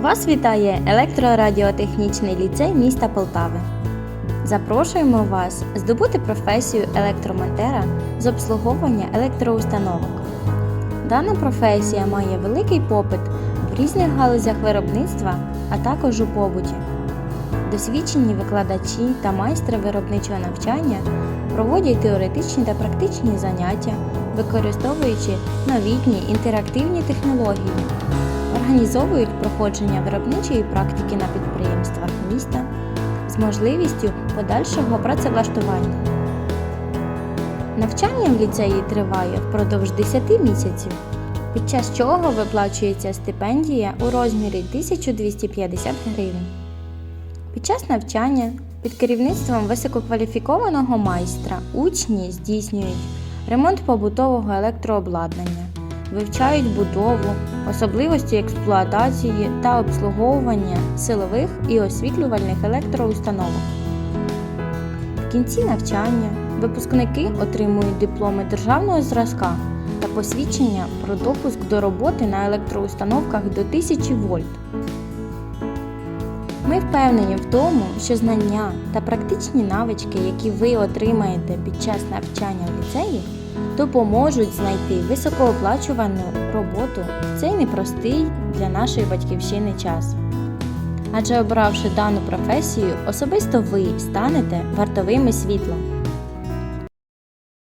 Вас вітає електрорадіотехнічний ліцей міста Полтави. Запрошуємо вас здобути професію електромонтера з обслуговування електроустановок. Дана професія має великий попит в різних галузях виробництва, а також у побуті. Досвідчені викладачі та майстри виробничого навчання проводять теоретичні та практичні заняття, використовуючи новітні інтерактивні технології організовують проходження виробничої практики на підприємствах міста з можливістю подальшого працевлаштування. Навчання в ліцеї триває впродовж 10 місяців, під час чого виплачується стипендія у розмірі 1250 гривень. Під час навчання під керівництвом висококваліфікованого майстра учні здійснюють ремонт побутового електрообладнання, вивчають будову, особливості експлуатації та обслуговування силових і освітлювальних електроустановок. В кінці навчання випускники отримують дипломи державного зразка та посвідчення про допуск до роботи на електроустановках до 1000 вольт. Ми впевнені в тому, що знання та практичні навички, які ви отримаєте під час навчання в ліцеї, допоможуть знайти високооплачувану роботу в цей непростий для нашої батьківщини час. Адже обравши дану професію, особисто ви станете вартовими світла.